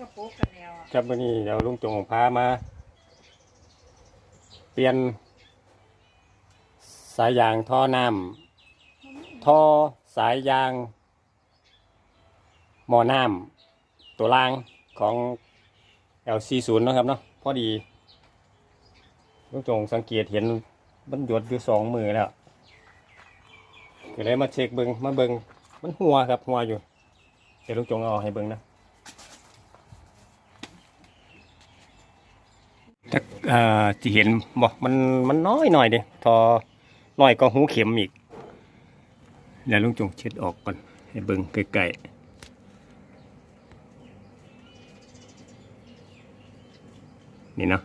กระปุกกันแล้วอะครับวันนี้เดี๋ยวลุงจงพามา เปลี่ยน สายยางท่อน้ำท่อสายยางหม้อน้ำตัวล่างของ L40 เนาะครับเนาะพอดีลุงจงสังเกตเห็นมันหยดอยู่สองมือแล้วก็เลยมาเช็คเบิงมาเบิงมันหัวครับหัวอยู่ เดี๋ยวลุงจงเอาให้เบิงนะ จะเอ่อจะเห็นบ่มันมันน้อยหน่อยเดิทอน้อยก็หูเข็มอีกเดี๋ยวลุงจงเช็ดออกก่อน ให้เบิ่งใกล้ๆนี่เนาะ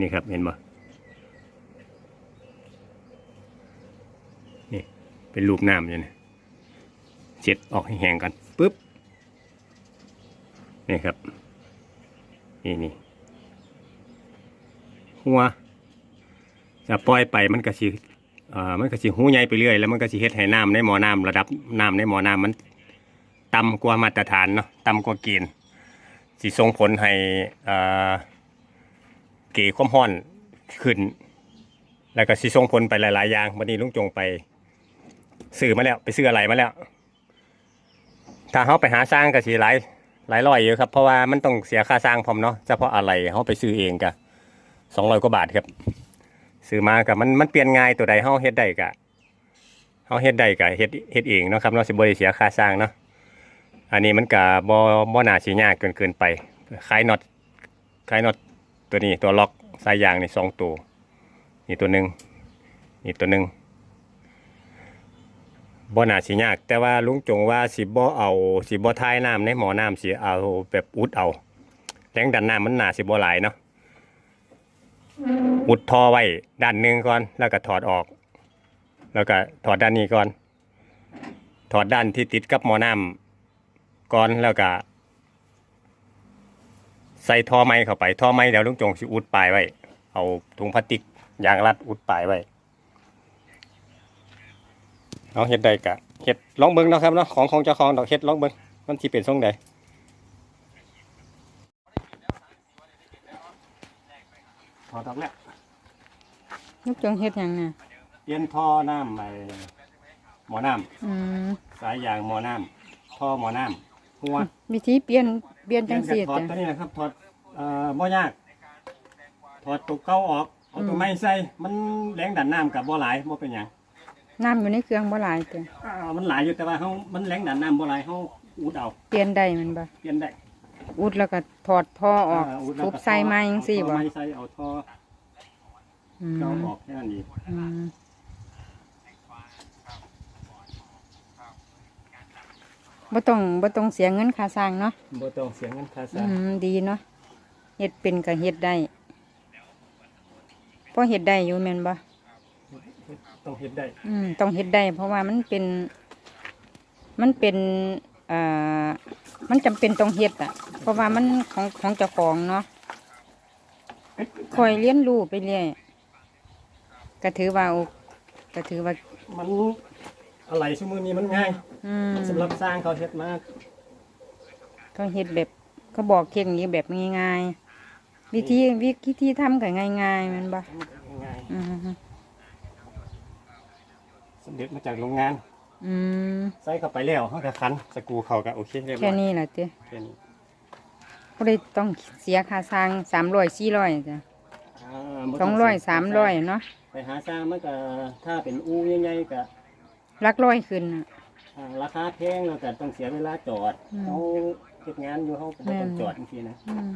นี่ครับเห็นบ่นี่เป็นรูปน้ำอยู่นี่เช็ดออกให้แห้งกันปึ๊บนี่ครับ นี่นี่ หัวจะปล่อยไปมันก็สิเอ่อมันก็สิหูใหญ่ไปเรื่อยแล้วมันก็สิเฮ็ดให้น้ำในหม้อน้ำระดับน้ำในหม้อน้ำมันต่ำกว่ามาตรฐานเนาะต่ำกว่าเกณฑ์สิส่งผลให้เอ่อเกความร้อนขึ้น แล้วก็สิส่งผลไปหลาย ๆ อย่างวันนี้ลุงจงไปซื้อมาแล้วไปซื้ออะไรมาแล้ว ถ้าเขาไปหาสร้างก็สิหลายหลายร้อยอยู่ครับเพราะว่ามันต้องเสียค่าสร้างพร้อมเนาะเฉพาะอะไรเขาไปซื้อเองก็ สองร้อยกว่าบาทครับซื้อมากับมันมันเปลี่ยนง่ายตัวใดเฮาเฮ็ดได้กะเฮาเฮ็ดได้กะเฮ็ดเฮ็ดเองเนาะครับเนาะสิบ่ได้เสียค่าสร้างเนาะอันนี้มันกะบ่บ่น่าสิยากเกินเกินไปคลายน็อตคลายน็อตตัวนี้ตัวล็อกสายยางนี่สองตัวนี่ตัวหนึ่งนี่ตัวหนึ่งบ่น่าสิยาก แต่ว่าลุงจงว่าสิบ่เอาสิบ่ทายน้ำในหม้อน้ำสิเอาแบบอุดเอาแรงดันน้ำมันหนาสิบ่หลายเนาะ อุดท่อไว้ด้านหนึ่งก่อน แล้วก็ถอดออก แล้วก็ถอดด้านนี้ก่อน ถอดด้านที่ติดกับหม้อน้ำก่อนแล้วก็ใส่ท่อไม้เข้าไปท่อไม้เดี๋ยวลุงจงสิอุดปลายไว้ เอาถุงพลาสติกยางรัดอุดปลายไว้เอาเฮ็ดได้กะเฮ็ดลองเบิ่งเนาะครับเนาะของของเจ้าของดอกเฮ็ดลองเบิ่งมันสิเป็นทรงใด อดออกแล้วลูกจงเฮ็ดหยังน่ะเปลี่ยนท่อน้ำไปหมอน้อืมำสายยางหมอน้ำท่อหมอน้ำหัววิธีเปลี่ยนเปลี่ยนเปลี่จัยงนซี่จากถอดจ้ะ ตัวนี้นะครับถอดเอ่อบ่ยากถอดตัวเก่าออกเอาตัวอืมใหม่ใส่มันแรงดันน้ำกับบ่หลายบ่เป็นหยังน้ำอยู่ในเครื่องบ่หลายจ้ะอ่ามันหลายอยู่แต่ว่าเฮามันแรงดันน้ำบ่หลายเฮาอุดเอาเปลี่ยนได้แมันบ่เปลี่ยนได้ อุดแล้วก็ถอดท่อออกาดแล้วทุบใส่ไม้จังซี่เอาบ่ไม้ใส่เอาท่ออืมเก่าออกแค่นั้นเองอืมบ่ต้องบ่ต้องเสียเงินค่าสร้างเนาะบ่ต้องเสียเงินค่าสอืร้างมดีเนาะเฮ็ดเป็นก็เฮ็ดได้พอเฮ็ดได้อยู่แม่นบ่ ต้องเฮ็ดได้ อืมต้องเฮ็ดได้ เพราะว่ามันเป็น มันเป็นอ่า มันจำเป็นต้องเฮ็ดอะ เพราะว่ามันของของเจ้าของเนาะคอยเรียนรู้ไปเรื่อยก็ถือว่าโอก็ถือว่ามันอะไรชั่วโมงนี้มันง่ายอืมสำหรับสร้างเขาเฮ็ดมาเขาเฮ็ดแบบเขาบอกเข่งนี้แบบง่ายๆวิธีวิธีทำก็ง่ายๆแมันบ่ง่ายอืมสำเร็จมาจากโรงงาน อืมใส่เข้าไปแล้วเขาก็คันสกรูเขาก็โอเคเรียบร้แค่อยนี้แหละเจ้แค่นี้ก็เลยต้องเสียค่าสร้างสามร้อยสี่ร้อยจ้ะอ่าบ่สองร้อยสามร้อยเนาะไปหาสร้างมันก็ถ้าเป็นอู่ใหญ่ๆก็หลักร้อยขึ้นน่ะ อ่าราคาแพงแล้วก็ต้องเสียเวลาจอดอืมเขาเฮ็ดงานอยู่เขาก็บ่ต้องจอดจังซี่นะอืม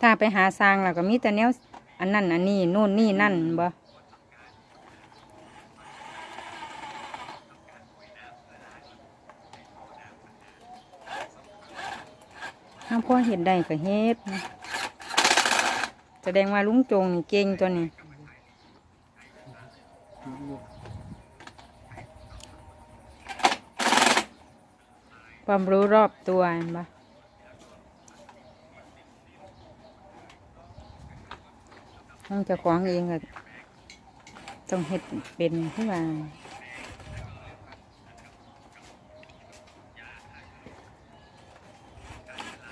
ถ้าไปหาสร้างแล้วก็มีแต่แนวอันนั้นอันนี้โน่นนี่นั่นบ่ ถ้าพ่อเห็นได้ก็เฮ็ดแสดงว่าลุงจงนี่เก่งตัวนี้ความรู้รอบตัวเห็นปะต้องจะของเองก็ต้องเฮ็ดเป็นที่ว่า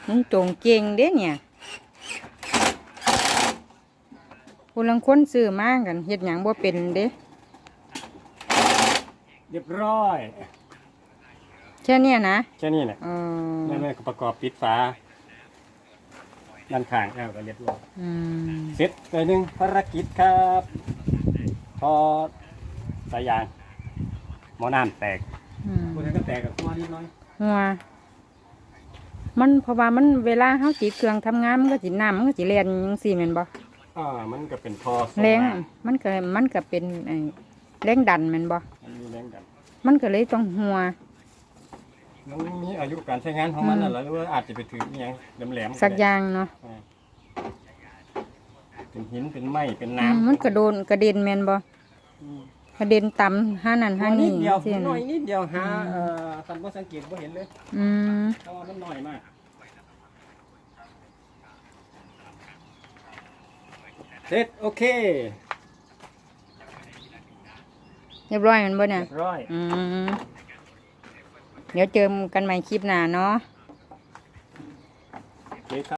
มันโจงเก่งเด้เนี่ยผู้ลังคนซื้อมากันเฮ็ดหยังบ่เป็นเด้เรียบร้อยแค่เนี้ยนะแค่นี้แหละเออแล้วมันก็ประกอบปิดฝาด้านข้างแล้วก็เรียบร้อยอืมเสร็จไปหนึ่งภารกิจครับพอสายยางหมอน้ำแตกอืมคนนั้นก็แตกกับตัวนิดหน้อย หัว มันเพราะว่ามันเวลาเฮาจีเครื่องทำงานมันก็สิน้ำมันก็สิแล่นจังซี่แม่นบ่อ่ามันก็เป็นท่อส่แรงน้มันก็มันก็เป็นไอ้แรงดันแม่นบ่ำมันมีแรงดันมันก็เลยต้องหัว มันมีอายุการใช้งานของมันอืมน่ะหรือว่าอาจจะไปถืออหยังแหลมๆสักอได้ย่างเนาะอ่าเป็นหินเป็นไม้เป็นอืมน้ำมันกระโดนกระเด็นแม่นบ่ อืม กระเด็นต่ำห้านั่นห้านินี่ดเดียวซี่หน่นะอยนิดเดียวหาเอ่อสันบ่สังเกตบ่เห็นเลยอืมเพราะว่ามันน้อยมากเสร็จโอเคเรียบร้อยแมันบ่เนี่ยเรียบร้อย อืมเดี๋ยวเจอกันใหม่คลิปหน้าเนาะ